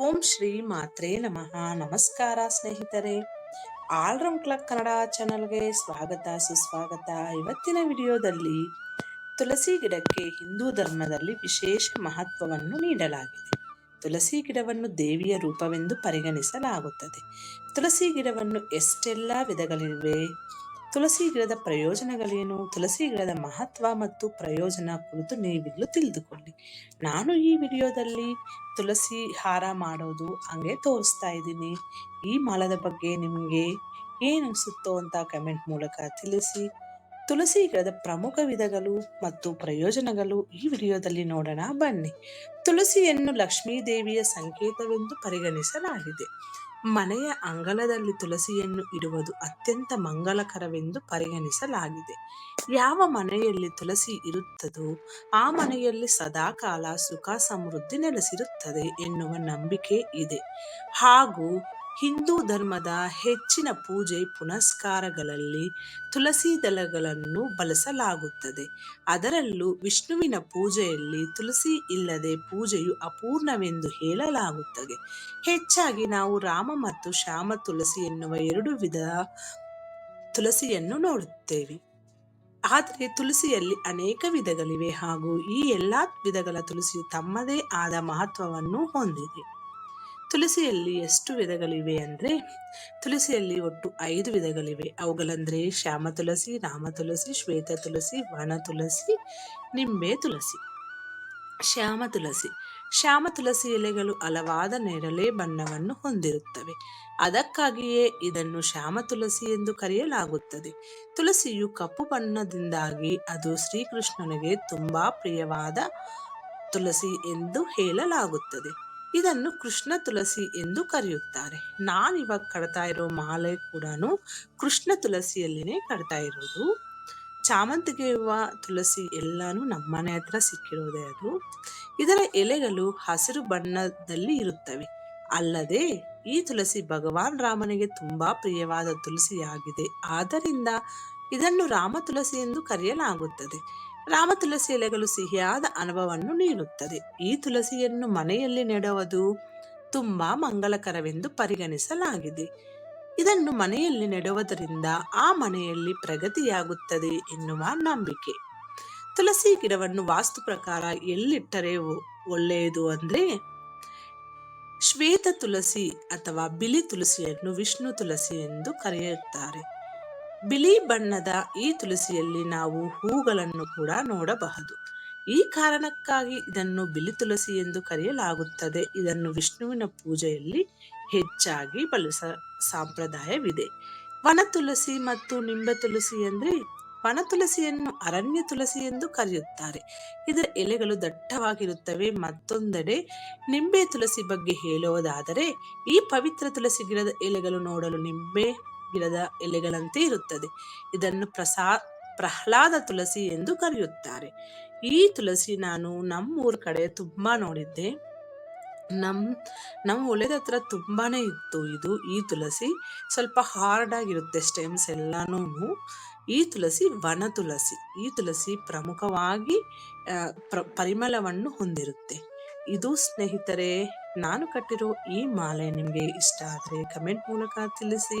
ಓಂ ಶ್ರೀ ಮಾತ್ರೆ ನಮಃ. ನಮಸ್ಕಾರ ಸ್ನೇಹಿತರೆ. ಆಲ್ರೌಂಡ್ ಕ್ಲಬ್ ಕನ್ನಡ ಚಾನಲ್ಗೆ ಸ್ವಾಗತ, ಸುಸ್ವಾಗತ. ಇವತ್ತಿನ ವಿಡಿಯೋದಲ್ಲಿ ತುಳಸಿ ಗಿಡಕ್ಕೆ ಹಿಂದೂ ಧರ್ಮದಲ್ಲಿ ವಿಶೇಷ ಮಹತ್ವವನ್ನು ನೀಡಲಾಗಿದೆ. ತುಳಸಿ ಗಿಡವನ್ನು ದೇವಿಯ ರೂಪವೆಂದು ಪರಿಗಣಿಸಲಾಗುತ್ತದೆ. ತುಳಸಿ ಗಿಡವನ್ನು ಎಷ್ಟೆಲ್ಲ ವಿಧಗಳಿವೆ? ತುಳಸಿ ಗಿಡದ ಪ್ರಯೋಜನಗಳೇನು? ತುಳಸಿ ಗಿಡದ ಮಹತ್ವ ಮತ್ತು ಪ್ರಯೋಜನ ಕುರಿತು ನೀವಿಲ್ಲೂ ತಿಳಿದುಕೊಳ್ಳಿ. ನಾನು ಈ ವಿಡಿಯೋದಲ್ಲಿ ತುಳಸಿ ಹಾರ ಮಾಡೋದು ಹಂಗೆ ತೋರಿಸ್ತಾ ಇದ್ದೀನಿ. ಈ ಮಾಲದ ಬಗ್ಗೆ ನಿಮಗೆ ಏನು ಅನಿಸುತ್ತೋ ಅಂತ ಕಮೆಂಟ್ ಮೂಲಕ ತಿಳಿಸಿ. ತುಳಸಿ ಗಿಡದ ಪ್ರಮುಖ ವಿಧಗಳು ಮತ್ತು ಪ್ರಯೋಜನಗಳು ಈ ವಿಡಿಯೋದಲ್ಲಿ ನೋಡೋಣ ಬನ್ನಿ. ತುಳಸಿಯನ್ನು ಲಕ್ಷ್ಮೀ ದೇವಿಯ ಸಂಕೇತವೆಂದು ಪರಿಗಣಿಸಲಾಗಿದೆ. ಮನೆಯ ಅಂಗಳದಲ್ಲಿ ತುಳಸಿಯನ್ನು ಇಡುವುದು ಅತ್ಯಂತ ಮಂಗಲಕರವೆಂದು ಪರಿಗಣಿಸಲಾಗಿದೆ. ಯಾವ ಮನೆಯಲ್ಲಿ ತುಳಸಿ ಇರುತ್ತದೋ, ಆ ಮನೆಯಲ್ಲಿ ಸದಾಕಾಲ ಸುಖ ಸಮೃದ್ಧಿ ನೆಲೆಸಿರುತ್ತದೆ ಎನ್ನುವ ನಂಬಿಕೆ ಇದೆ. ಹಾಗೂ ಹಿಂದೂ ಧರ್ಮದ ಹೆಚ್ಚಿನ ಪೂಜೆ ಪುನಸ್ಕಾರಗಳಲ್ಲಿ ತುಳಸಿ ದಳಗಳನ್ನು ಬಳಸಲಾಗುತ್ತದೆ. ಅದರಲ್ಲೂ ವಿಷ್ಣುವಿನ ಪೂಜೆಯಲ್ಲಿ ತುಳಸಿ ಇಲ್ಲದೆ ಪೂಜೆಯು ಅಪೂರ್ಣವೆಂದು ಹೇಳಲಾಗುತ್ತದೆ. ಹೆಚ್ಚಾಗಿ ನಾವು ರಾಮ ಮತ್ತು ಶ್ಯಾಮ ತುಳಸಿ ಎನ್ನುವ ಎರಡು ವಿಧ ತುಳಸಿಯನ್ನು ನೋಡುತ್ತೇವೆ. ಆದರೆ ತುಳಸಿಯಲ್ಲಿ ಅನೇಕ ವಿಧಗಳಿವೆ ಹಾಗೂ ಈ ಎಲ್ಲಾ ವಿಧಗಳ ತುಳಸಿಯು ತಮ್ಮದೇ ಆದ ಮಹತ್ವವನ್ನು ಹೊಂದಿದೆ. ತುಳಸಿಯಲ್ಲಿ ಎಷ್ಟು ವಿಧಗಳಿವೆ ಅಂದರೆ, ತುಳಸಿಯಲ್ಲಿ ಒಟ್ಟು ಐದು ವಿಧಗಳಿವೆ. ಅವುಗಳಂದರೆ ಶ್ಯಾಮ ತುಳಸಿ, ರಾಮ ತುಳಸಿ, ಶ್ವೇತ ತುಳಸಿ, ವನ ತುಳಸಿ, ನಿಂಬೆ ತುಳಸಿ. ಶ್ಯಾಮ ತುಳಸಿ. ಶ್ಯಾಮ ತುಳಸಿ ಎಲೆಗಳು ಹಲವಾದ ನೆರಳೆ ಬಣ್ಣವನ್ನು ಹೊಂದಿರುತ್ತವೆ. ಅದಕ್ಕಾಗಿಯೇ ಇದನ್ನು ಶ್ಯಾಮ ತುಳಸಿ ಎಂದು ಕರೆಯಲಾಗುತ್ತದೆ. ತುಳಸಿಯು ಕಪ್ಪು ಬಣ್ಣದಿಂದಾಗಿ ಅದು ಶ್ರೀಕೃಷ್ಣನಿಗೆ ತುಂಬಾ ಪ್ರಿಯವಾದ ತುಳಸಿ ಎಂದು ಹೇಳಲಾಗುತ್ತದೆ. ಇದನ್ನು ಕೃಷ್ಣ ತುಳಸಿ ಎಂದು ಕರೆಯುತ್ತಾರೆ. ನಾನಿವಾಗ ಕಟ್ತಾ ಇರೋ ಮಾಲೆ ಕೂಡ ಕೃಷ್ಣ ತುಳಸಿಯಲ್ಲಿನೇ ಕಡ್ತಾ ಇರೋದು. ಚಾಮಂತಿಗೆ ತುಳಸಿ ಎಲ್ಲಾನು ನಮ್ಮನೆ ಹತ್ರ ಸಿಕ್ಕಿರೋದೇ ಅದು. ಇದರ ಎಲೆಗಳು ಹಸಿರು ಬಣ್ಣದಲ್ಲಿ ಇರುತ್ತವೆ. ಅಲ್ಲದೆ ಈ ತುಳಸಿ ಭಗವಾನ್ ರಾಮನಿಗೆ ತುಂಬಾ ಪ್ರಿಯವಾದ ತುಳಸಿಯಾಗಿದೆ ಆದ್ದರಿಂದ ಇದನ್ನು ರಾಮ ತುಳಸಿ ಎಂದು ಕರೆಯಲಾಗುತ್ತದೆ. ರಾಮ ತುಳಸಿ ಎಲೆಗಳು ಸಿಹಿಯಾದ ಅನುಭವವನ್ನು ನೀಡುತ್ತದೆ. ಈ ತುಳಸಿಯನ್ನು ಮನೆಯಲ್ಲಿ ನೆಡುವುದು ತುಂಬಾ ಮಂಗಳಕರವೆಂದು ಪರಿಗಣಿಸಲಾಗಿದೆ. ಇದನ್ನು ಮನೆಯಲ್ಲಿ ನೆಡುವುದರಿಂದ ಆ ಮನೆಯಲ್ಲಿ ಪ್ರಗತಿಯಾಗುತ್ತದೆ ಎನ್ನುವ ನಂಬಿಕೆ. ತುಳಸಿ ಗಿಡವನ್ನು ವಾಸ್ತು ಪ್ರಕಾರ ಎಲ್ಲಿಟ್ಟರೆ ಒಳ್ಳೆಯದು ಅಂದ್ರೆ ಶ್ವೇತ ತುಳಸಿ ಅಥವಾ ಬಿಳಿ ತುಳಸಿಯನ್ನು ವಿಷ್ಣು ತುಳಸಿ ಎಂದು ಕರೆಯುತ್ತಾರೆ. ಬಿಳಿ ಬಣ್ಣದ ಈ ತುಳಸಿಯಲ್ಲಿ ನಾವು ಹೂಗಳನ್ನು ಕೂಡ ನೋಡಬಹುದು. ಈ ಕಾರಣಕ್ಕಾಗಿ ಇದನ್ನು ಬಿಳಿ ತುಳಸಿ ಎಂದು ಕರೆಯಲಾಗುತ್ತದೆ. ಇದನ್ನು ವಿಷ್ಣುವಿನ ಪೂಜೆಯಲ್ಲಿ ಹೆಚ್ಚಾಗಿ ಬಳಸ ಸಂಪ್ರದಾಯವಿದೆ. ವನ ತುಳಸಿ ಮತ್ತು ನಿಂಬೆ ತುಳಸಿ ಅಂದ್ರೆ ವನ ತುಳಸಿಯನ್ನು ಅರಣ್ಯ ತುಳಸಿ ಎಂದು ಕರೆಯುತ್ತಾರೆ. ಇದರ ಎಲೆಗಳು ದಟ್ಟವಾಗಿರುತ್ತವೆ. ಮತ್ತೊಂದೆಡೆ ನಿಂಬೆ ತುಳಸಿ ಬಗ್ಗೆ ಹೇಳುವುದಾದರೆ, ಈ ಪವಿತ್ರ ತುಳಸಿ ಗಿಡದ ಎಲೆಗಳು ನೋಡಲು ನಿಂಬೆ ಗಿಡದ ಎಲೆಗಳಂತೆ ಇರುತ್ತದೆ. ಇದನ್ನು ಪ್ರಸಾ, ಪ್ರಹ್ಲಾದ ತುಳಸಿ ಎಂದು ಕರೆಯುತ್ತಾರೆ. ಈ ತುಳಸಿ ನಾನು ನಮ್ಮೂರ ಕಡೆ ತುಂಬಾ ನೋಡಿದ್ದೆ. ನಮ್ ನಮ್ಮ ಒಲೆದ ಹತ್ರ ತುಂಬಾನೇ ಇತ್ತು ಇದು, ಈ ತುಳಸಿ ಸ್ವಲ್ಪ ಹಾರ್ಡ್ ಆಗಿರುತ್ತೆ ಸ್ಟೆಮ್ಸ್ ಎಲ್ಲಾನು ಈ ತುಳಸಿ ವನ ತುಳಸಿ ಈ ತುಳಸಿ ಪ್ರಮುಖವಾಗಿ ಪರಿಮಳವನ್ನು ಹೊಂದಿರುತ್ತೆ. ಇದು ಸ್ನೇಹಿತರೆ, ನಾನು ಕಟ್ಟಿರೋ ಈ ಮಾಲೆ ನಿಮಗೆ ಇಷ್ಟ ಆದರೆ ಕಮೆಂಟ್ ಮೂಲಕ ತಿಳಿಸಿ.